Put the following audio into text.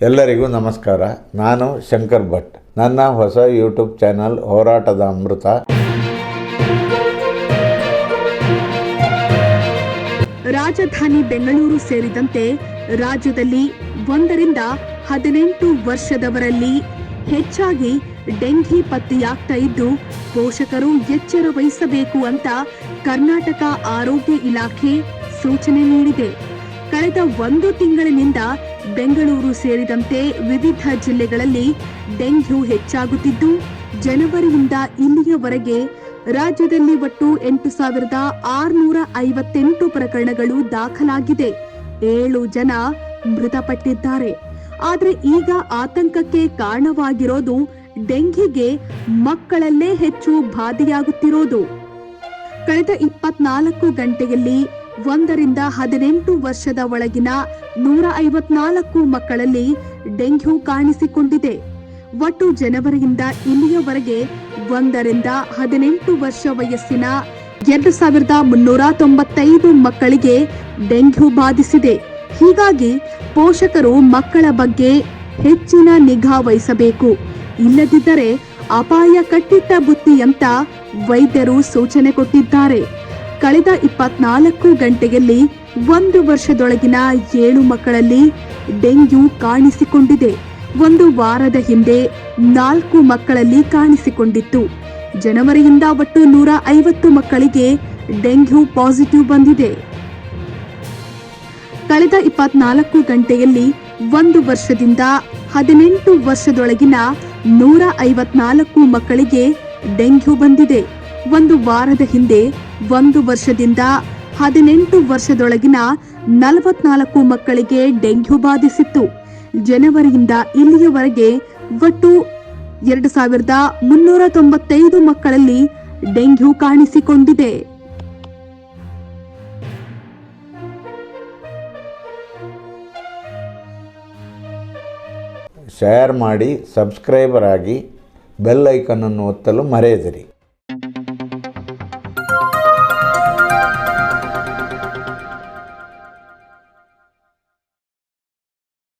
ಎಲ್ಲರಿಗೂ ನಮಸ್ಕಾರ. ನಾನು ಶಂಕರ್ ಭಟ್. ನನ್ನ ಹೊಸ ಯೂಟ್ಯೂಬ್ ಚಾನಲ್ ಹೋರಾಟದ ಅಮೃತ. ರಾಜಧಾನಿ ಬೆಂಗಳೂರು ಸೇರಿದಂತೆ ರಾಜ್ಯದಲ್ಲಿ ಒಂದರಿಂದ ಹದಿನೆಂಟು ವರ್ಷದವರಲ್ಲಿ ಹೆಚ್ಚಾಗಿ ಡೆಂಘಿ ಪತ್ತೆಯಾಗ್ತಾ ಇದ್ದು, ಪೋಷಕರು ಎಚ್ಚರ ವಹಿಸಬೇಕು ಅಂತ ಕರ್ನಾಟಕ ಆರೋಗ್ಯ ಇಲಾಖೆ ಸೂಚನೆ ನೀಡಿದೆ. ಕಳೆದ ಒಂದು ತಿಂಗಳಿನಿಂದ ಬೆಂಗಳೂರು ಸೇರಿದಂತೆ ವಿವಿಧ ಜಿಲ್ಲೆಗಳಲ್ಲಿ ಡೆಂಗ್ಯೂ ಹೆಚ್ಚಾಗುತ್ತಿದ್ದು, ಜನವರಿಯಿಂದ ಇಲ್ಲಿಯವರೆಗೆ ರಾಜ್ಯದಲ್ಲಿ ಒಟ್ಟು ಎಂಟು ಸಾವಿರದ ಆರುನೂರ ಐವತ್ತೆಂಟು ಪ್ರಕರಣಗಳು ದಾಖಲಾಗಿದೆ. ಏಳು ಜನ ಮೃತಪಟ್ಟಿದ್ದಾರೆ. ಆದರೆ ಈಗ ಆತಂಕಕ್ಕೆ ಕಾರಣವಾಗಿರೋದು ಡೆಂಗಿಗೆ ಮಕ್ಕಳಲ್ಲೇ ಹೆಚ್ಚು ಬಾಧೆಯಾಗುತ್ತಿರೋದು. ಕಳೆದ ಇಪ್ಪತ್ನಾಲ್ಕು ಗಂಟೆಯಲ್ಲಿ ಒಂದರಿಂದ ಹದಿನೆಂಟು ವರ್ಷದ ಒಳಗಿನ ನೂರ ಐವತ್ನಾಲ್ಕು ಮಕ್ಕಳಲ್ಲಿ ಡೆಂಗ್ಯೂ ಕಾಣಿಸಿಕೊಂಡಿದೆ. ಒಟ್ಟು ಜನವರಿಯಿಂದ ಇಲ್ಲಿಯವರೆಗೆ ಒಂದರಿಂದ ಹದಿನೆಂಟು ವರ್ಷ ವಯಸ್ಸಿನ ಎರಡು ಸಾವಿರದ ಮುನ್ನೂರ ತೊಂಬತ್ತೈದು ಮಕ್ಕಳಿಗೆ ಡೆಂಗ್ಯೂ ಬಾಧಿಸಿದೆ. ಹೀಗಾಗಿ ಪೋಷಕರು ಮಕ್ಕಳ ಬಗ್ಗೆ ಹೆಚ್ಚಿನ ನಿಗಾ ವಹಿಸಬೇಕು. ಇಲ್ಲದಿದ್ದರೆ ಅಪಾಯ ಕಟ್ಟಿಟ್ಟ ಬುತ್ತಿ ಅಂತ ವೈದ್ಯರು ಸೂಚನೆ ಕೊಟ್ಟಿದ್ದಾರೆ. ಕಳೆದ ಇಪ್ಪತ್ನಾಲ್ಕು ಗಂಟೆಯಲ್ಲಿ ಒಂದು ವರ್ಷದೊಳಗಿನ ಏಳು ಮಕ್ಕಳಲ್ಲಿ ಡೆಂಗ್ಯೂ ಕಾಣಿಸಿಕೊಂಡಿದೆ. ಒಂದು ವಾರದ ಹಿಂದೆ ನಾಲ್ಕು ಮಕ್ಕಳಲ್ಲಿ ಕಾಣಿಸಿಕೊಂಡಿತ್ತು. ಜನವರಿಯಿಂದ ಒಟ್ಟು ನೂರ ಐವತ್ತು ಮಕ್ಕಳಿಗೆ ಡೆಂಗ್ಯೂ ಪಾಸಿಟಿವ್ ಬಂದಿದೆ. ಕಳೆದ ಇಪ್ಪತ್ನಾಲ್ಕು ಗಂಟೆಯಲ್ಲಿ ಒಂದು ವರ್ಷದಿಂದ ಹದಿನೆಂಟು ವರ್ಷದೊಳಗಿನ ನೂರ ಐವತ್ನಾಲ್ಕು ಮಕ್ಕಳಿಗೆ ಡೆಂಗ್ಯೂ ಬಂದಿದೆ. ಒಂದು ವಾರದ ಹಿಂದೆ ಒಂದು ವರ್ಷದಿಂದ ಹದಿನೆಂಟು ವರ್ಷದೊಳಗಿನ ನಲವತ್ನಾಲ್ಕು ಮಕ್ಕಳಿಗೆ ಡೆಂಗ್ಯೂ ಬಾಧಿಸಿತ್ತು. ಜನವರಿಯಿಂದ ಇಲ್ಲಿಯವರೆಗೆ ಒಟ್ಟು ಎರಡು ಸಾವಿರದ ಮುನ್ನೂರ ತೊಂಬತ್ತೈದು ಮಕ್ಕಳಲ್ಲಿ ಡೆಂಗ್ಯೂ ಕಾಣಿಸಿಕೊಂಡಿದೆ. ಶೇರ್ ಮಾಡಿ ಸಬ್ಸ್ಕ್ರೈಬರ್ ಆಗಿ ಬೆಲ್ ಐಕನನ್ನು ಒತ್ತಲು ಮರೆಯದಿರಿ.